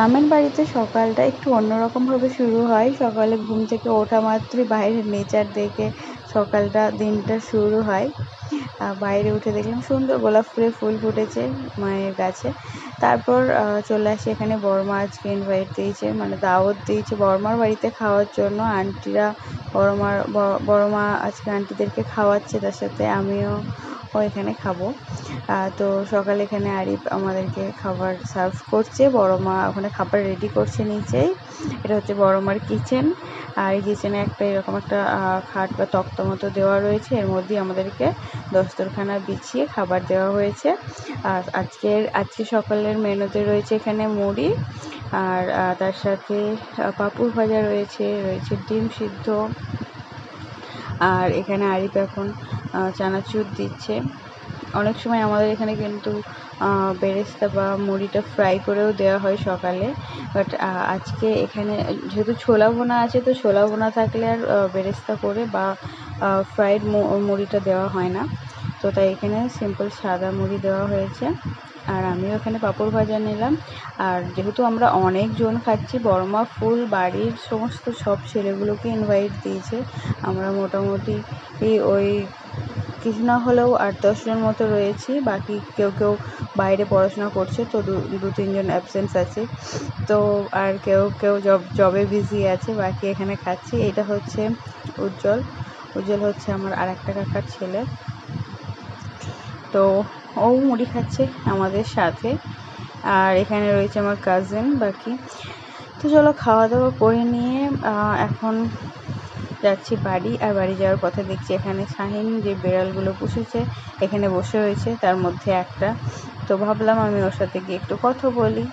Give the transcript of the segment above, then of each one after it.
গ্রামের বাড়িতে সকালটা একটু অন্যরকমভাবে শুরু হয়। সকালে ঘুম থেকে ওঠা মাত্রই বাইরের নেচার দেখে সকালটা, দিনটা শুরু হয়। বাইরে উঠে দেখলাম সুন্দর গোলাপ ফুলের ফুল ফুটেছে মায়ের গাছে তারপর চলে আসি এখানে বড়মা আজকে ইনভাইট দিয়েছে মানে দাওয়াত দিয়েছে বড়মার বাড়িতে খাওয়ার জন্য। আন্টিরা বড়মার বড়মা আজকে আন্টিদেরকে খাওয়াচ্ছে, তার সাথে আমিও ও এখানে খাব। তো সকালে এখানে আরিফ আমাদেরকে খাবার সার্ভ করছে। বড় মা ওখানে খাবার রেডি করছে নিচেই। এটা হচ্ছে বড় মার কিচেন। আর এই কিচেনে একটা এরকম একটা খাট বা তক্ত মতো দেওয়া রয়েছে। এর মধ্যেই আমাদেরকে দস্তরখানা বিছিয়ে খাবার দেওয়া হয়েছে। আর আজকের, আজকে সকালের মেনুতে রয়েছে এখানে মুড়ি। আর তার সাথে পাঁপড় ভাজা রয়েছে রয়েছে ডিম সিদ্ধ। আর এখানে আরিফ এখন চানাচুর দিচ্ছে। অনেক সময় আমাদের এখানে কিন্তু বেরেস্তা বা মুড়িটা ফ্রাই করেও দেওয়া হয় সকালে। বাট আজকে এখানে যেহেতু ছোলা ভোনা আছে, তো ছোলা ভোনা থাকলে আর বেরেস্তা করে বা ফ্রাইড মুড়িটা দেওয়া হয় না। তো তাই এখানে সিম্পল সাদা মুড়ি দেওয়া হয়েছে। আর আমিও এখানে পাঁপড় ভাজা নিলাম। আর যেহেতু আমরা অনেকজন খাচ্ছি, বড়মা, ফুল, বাড়ির সমস্ত সব ছেলেগুলোকে ইনভাইট দিয়েছে। আমরা মোটামুটি ওই কিছু না হলেও আট দশজন মতো রয়েছি, বাকি কেউ কেউ বাইরে পড়াশোনা করছে, তো দু দু তিনজন অ্যাবসেন্স আছে। তো আর কেউ কেউ জব জবে বিজি আছে, বাকি এখানে খাচ্ছি। এটা হচ্ছে উজ্জ্বল। উজ্জ্বল হচ্ছে আমার আর একটা কাকার ছেলে। তো ও মুড়ি খাচ্ছে আমাদের সাথে। আর এখানে রয়েছে আমার কাজিন বাকি। তো চলো খাওয়া দাওয়া করে নিয়ে এখন যাচ্ছি বাড়ি আর বাড়ি যাওয়ার পথে দেখছি এখানে শাহিন যে বিড়ালগুলো পুষেছে, এখানে বসে রয়েছে, তার মধ্যে একটা। তো ভাবলাম আমি ওর সাথে গিয়ে একটু কথা বলি।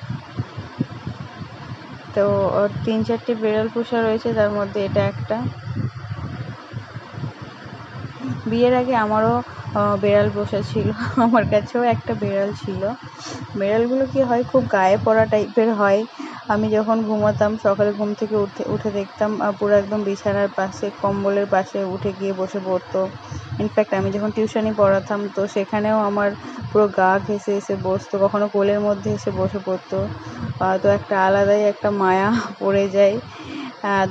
তো ওর তিন চারটে বিড়াল পোষা রয়েছে, তার মধ্যে এটা একটা। বিয়ের আগে আমারও বিড়াল পোষা ছিল, আমার কাছেও একটা বিড়াল ছিল। বিড়ালগুলো কি হয়, খুব গায়ে পড়া টাইপের হয়। আমি যখন ঘুমোতাম, সকালে ঘুম থেকে উঠে উঠে দেখতাম পুরো একদম বিছানার পাশে, কম্বলের পাশে উঠে গিয়ে বসে পড়তো। ইনফ্যাক্ট আমি যখন টিউশনি পড়াতাম, তো সেখানেও আমার পুরো গা ঘেঁষে এসে বসতো, কখনো কোলের মধ্যে এসে বসে পড়তো। তো একটা আলাদাই একটা মায়া পড়ে যায়।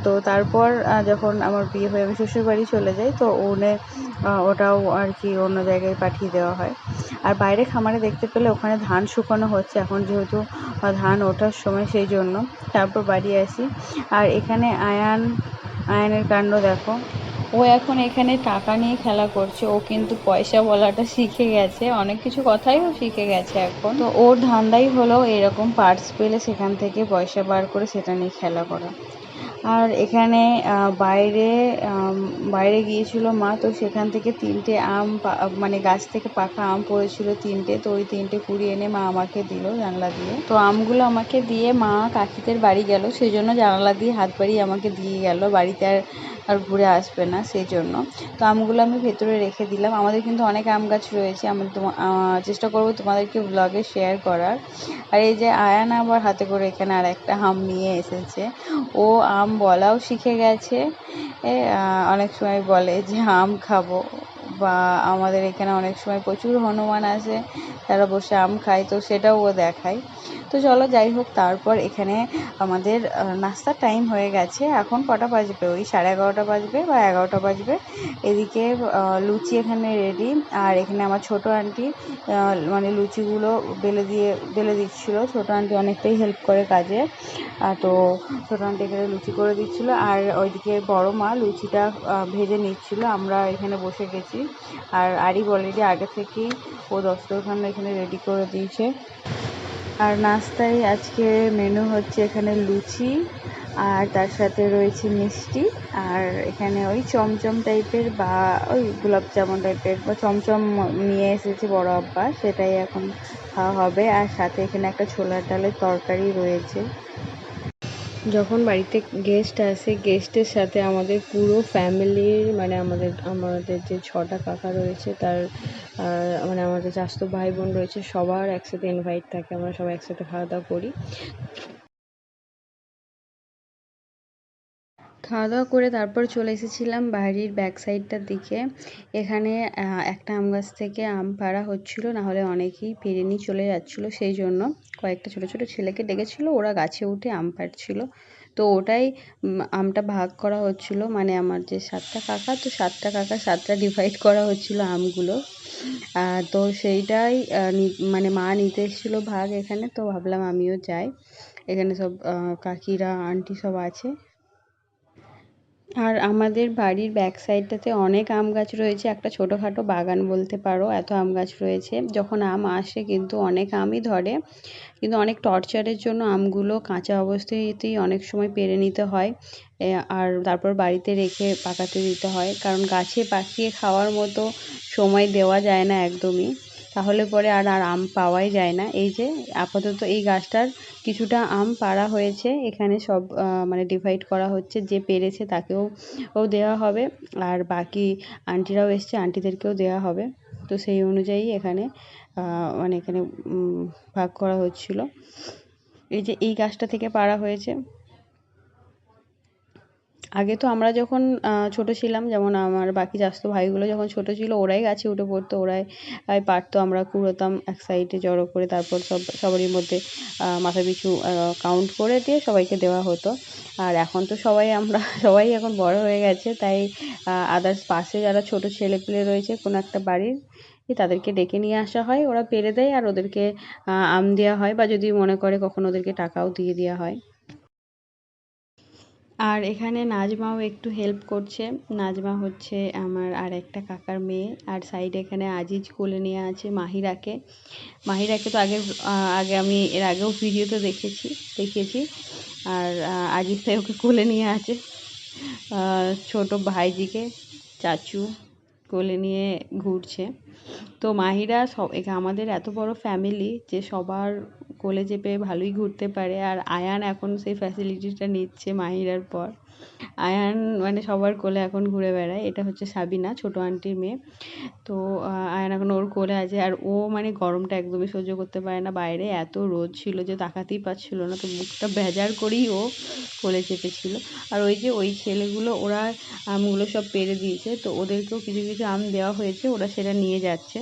তো তারপর যখন আমার বিয়ে হয়ে আমি শ্বশুরবাড়ি চলে যাই, তো ওনে ওটাও আর কি অন্য জায়গায় পাঠিয়ে দেওয়া হয়। আর বাইরে খামারে দেখতে পেলে ওখানে ধান শুকানো হচ্ছে, এখন যেহেতু ধান ওঠার সময় সেই জন্য। তারপর বাড়ি আসি। আর এখানে আয়ান, আয়ানের কাণ্ড দেখো। ও এখন এখানে টাকা নিয়ে খেলা করছে, ও কিন্তু পয়সা বলাটা শিখে গেছে, অনেক কিছু কথাই ও শিখে গেছে এখন। তো ওর ধান্দাই হলো এরকম পার্টস পেলে সেখান থেকে পয়সা বার করে সেটা নিয়ে খেলা করা। আর এখানে বাইরে বাইরে গিয়েছিল মা, তো সেখান থেকে তিনটে আম মানে গাছ থেকে পাকা আম পড়েছিল তিনটে, তো ওই তিনটে কুড়িয়ে এনে মা আমাকে দিল জানলা দিয়ে। তো আমগুলো আমাকে দিয়ে মা কাকিদের বাড়ি গেল সেই জন্য জানলা দিয়ে হাত বাড়িয়ে আমাকে দিয়ে গেল। বাড়িতে আর আর ঘুরে আসবে না সেই জন্য তো আমগুলো আমি ভেতরে রেখে দিলাম। আমাদের কিন্তু অনেক আম গাছ রয়েছে। আমি তোমা চেষ্টা করব তোমাদেরকে ব্লগে শেয়ার করার। আর এই যে আয়ান আবার হাতে করে এখানে আর একটা আম নিয়ে এসেছে। ও আম বলাও শিখে গেছে। অনেক সময় বলে যে আম খাব। বা আমাদের এখানে অনেক সময় প্রচুর হনুমান আসে। তারা বসে আম খায়। তো সেটাও ও দেখায়। তো চলো যাই হোক, তারপর এখানে আমাদের নাস্তার টাইম হয়ে গেছে। এখন কটা বাজবে? ওই সাড়ে এগারোটা বাজবে বা এগারোটা বাজবে। এদিকে লুচি এখানে রেডি আর এখানে আমার ছোটো আন্টি মানে লুচিগুলো বেলে দিয়ে, বেলে দিচ্ছিল। ছোটো আন্টি অনেকটাই হেল্প করে কাজে। তো ছোটো আন্টি এখানে লুচি করে দিচ্ছিল। আর ওইদিকে বড় মা লুচিটা ভেজে নিচ্ছিলো। আমরা এখানে বসে গেছি। আর আরিফ অলরেডি আগে থেকেই ও দস্তরখানা এখানে রেডি করে দিয়েছে। আর নাস্তায় আজকে মেনু হচ্ছে এখানে লুচি, আর তার সাথে রয়েছে মিষ্টি, আর এখানে ওই চমচম টাইপের বা ওই গোলাপ জামুন টাইপের বা চমচম নিয়ে এসেছে বড় আব্বা, সেটাই এখন খাওয়া হবে। আর সাথে এখানে একটা ছোলার ডালের তরকারি রয়েছে। যখন বাড়িতে গেস্ট আসে গেস্টের সাথে আমাদের পুরো ফ্যামিলির মানে আমাদের আমাদের যে ছটা কাকা রয়েছে, তার মানে আমাদের চাচাতো ভাই বোন রয়েছে, সবার একসাথে ইনভাইট থাকে। আমরা সবাই একসাথে খাওয়া দাওয়া করি। খাওয়া দাওয়া করে তারপর চলে এসেছিলাম বাড়ির ব্যাক সাইডটার দিকে। এখানে একটা আম গাছ থেকে আম পাড়া হচ্ছিল নাহলে অনেকেই পেরে নিয়ে চলে যাচ্ছিল। সেই জন্য কয়েকটা ছোট ছোট ছেলেকে ডেকেছিল, ওরা গাছে উঠে আম পাড়ছিল। তো ওটাই আমটা ভাগ করা হচ্ছিল। মানে আমার যে সাতটা কাকা, তো সাতটা কাকা সাতটা ডিভাইড করা হচ্ছিল আমগুলো। তো সেইটাই মানে মা নিতে এসেছিল ভাগ এখানে, তো ভাবলাম আমিও যাই। এখানে সব কাকিরা আন্টি সব আছে। আর আমাদের বাড়ির ব্যাক সাইডটাতে অনেক আম গাছ রয়েছে। একটা ছোটোখাটো বাগান বলতে পারো, এত আম গাছ রয়েছে। যখন আম আসে কিন্তু অনেক আমই ধরে। কিন্তু অনেক টর্চারের জন্য আমগুলো কাঁচা অবস্থাতেই অনেক সময় পেরে নিতে হয়। আর তারপর বাড়িতে রেখে পাকাতে দিতে হয়। কারণ গাছে পাকিয়ে খাওয়ার মতো সময় দেওয়া যায় না একদমই। তাহলে পরে আর আর আম পাওয়াই যায় না। এই যে আপাতত এই গাছটার কিছুটা আম পাড়া হয়েছে। এখানে সব মানে ডিভাইড করা হচ্ছে, যে পেরেছে তাকেও, ও দেওয়া হবে। আর বাকি আন্টিরাও এসছে, আন্টিদেরকেও দেওয়া হবে। তো সেই অনুযায়ী এখানে মানে এখানে ভাগ করা হচ্ছিল। এই যে এই গাছটা থেকে পাড়া হয়েছে। আগে তো আমরা যখন ছোট ছিলাম, যেমন আমার বাকি চাচাতো ভাইগুলো যখন ছোট ছিল, ওরাই গাছে উঠে পড়তো, ওরাই পারতো, আমরা কুড়োতাম এক সাইডে জড়ো করে, তারপর সব, সবারই মধ্যে মাথা পিছু কাউন্ট করে দিয়ে সবাইকে দেওয়া হতো। আর এখন তো সবাই আমরা, সবাই এখন বড় হয়ে গেছে, তাই আদার্স পাশে যারা ছোট ছেলেপিলে রয়েছে, কোনো একটা বাড়ির তাদেরকে ডেকে নিয়ে আসা হয়, ওরা পেরে দেয়, আর ওদেরকে আম দেওয়া হয়, বা যদি মনে করে কখনো ওদেরকে টাকাও দিয়ে দেওয়া হয়। আর এখানে নাজমাও একটু হেল্প করছে। নাজমা হচ্ছে আমার আর একটা কাকার মেয়ে। আর সাইডে এখানে আজিজ কোলে নিয়ে আছে মাহিরাকে। মাহিরাকে তো আগে আগে আমি এর আগেও ভিডিওতে দেখেছি, দেখিয়েছি। আর আজিজ তাই ওকে কোলে নিয়ে আছে। ছোট ভাইজিকে চাচু কোলে নিয়ে ঘুরছে। তো মাহিরা সব আমাদের এত বড় ফ্যামিলি যে সবার কোলে চেপে ভালোই ঘুরতে পারে। আর আয়ান এখন সেই ফ্যাসিলিটিটা নিচ্ছে মাহিরার পর। আয়ান মানে সবার কোলে এখন ঘুরে বেড়ায়। এটা হচ্ছে সাবিনা, ছোট আন্টির মেয়ে। তো আয়ান এখন ওর কোলে আছে। আর ও মানে গরমটা একদমই সহ্য করতে পারে না। বাইরে এত রোদ ছিল যে তাকাতেই পাচ্ছিল না। তো মুখটা ভেজার করেই ও কোলে চেপেছিল। আর ওই যে ওই ছেলেগুলো, ওরা আমগুলো সব পেরে দিয়েছে। তো ওদেরকেও কিছু কিছু আম দেওয়া হয়েছে। ওরা সেটা নিয়ে যাচ্ছে।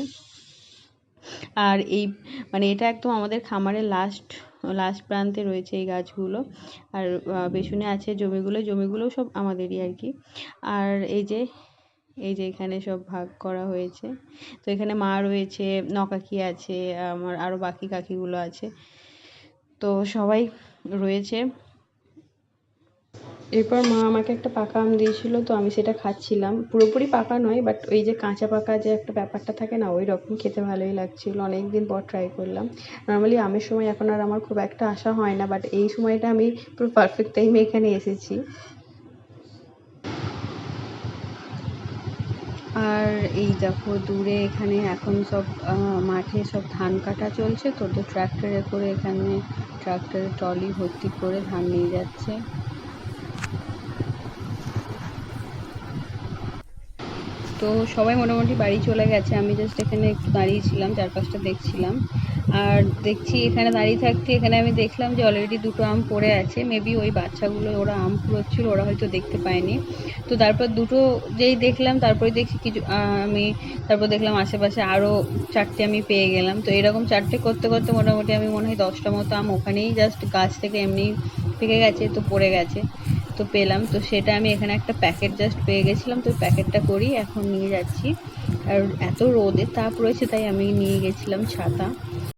আর এই মানে এটা একদম আমাদের খামারের লাস্ট লাস্ট প্রান্তে রয়েছে এই গাছগুলো। আর পেছনে আছে জমিগুলো, জমিগুলোও সব আমাদেরই আর কি। আর এই যে এই যে এখানে সব ভাগ করা হয়েছে। তো এখানে মা রয়েছে, নকাকি আছে, আমার আরও বাকি কাকিগুলো আছে। তো সবাই রয়েছে। এরপর মা আমাকে একটা পাকা আম দিয়েছিল, তো আমি সেটা খাচ্ছিলাম। পুরোপুরি পাকা নয় বাট ওই যে কাঁচা পাকা যে একটা ব্যাপারটা থাকে না, ওই রকম খেতে ভালোই লাগছিল। অনেক দিন পর ট্রাই করলাম। নর্মালি আমের সময় এখন আর আমার খুব একটা আশা হয় না বাট এই সময়টা আমি পুরো পারফেক্ট টাইমে এখানে এসেছি। আর এই দেখো, দূরে এখানে এখন সব মাঠে সব ধান কাটা চলছে, তো তো ট্র্যাক্টরে করে এখানে ট্র্যাক্টরে ট্রলি ভর্তি করে ধান নিয়ে যাচ্ছে। তো সবাই মোটামুটি বাড়ি চলে গেছে। আমি জাস্ট এখানে একটু দাঁড়িয়েছিলাম চারপাশটা দেখছিলাম। আর দেখছি এখানে দাঁড়িয়ে থাকতে এখানে আমি দেখলাম যে অলরেডি দুটো আম পড়ে আছে। মেবি ওই বাচ্চাগুলো, ওরা আম কুড়োচ্ছিল ওরা হয়তো দেখতে পায়নি। তো তারপর দুটো যেই দেখলাম, তারপরে দেখছি কিছু আমি তারপর দেখলাম আশেপাশে আরও চারটে আমি পেয়ে গেলাম। তো এরকম চারটে করতে করতে মোটামুটি আমি মনে হয় দশটা মতো আম ওখানেই জাস্ট গাছ থেকে এমনি পেকে গেছে, তো পড়ে গেছে। তো পেলাম। তো সেটা আমি এখানে একটা প্যাকেট জাস্ট পেয়ে গেছিলাম। তো প্যাকেটটা করি এখন নিয়ে যাচ্ছি। আর এত রোদে তাপ রয়েছে, তাই আমি নিয়ে গেছিলাম ছাতা।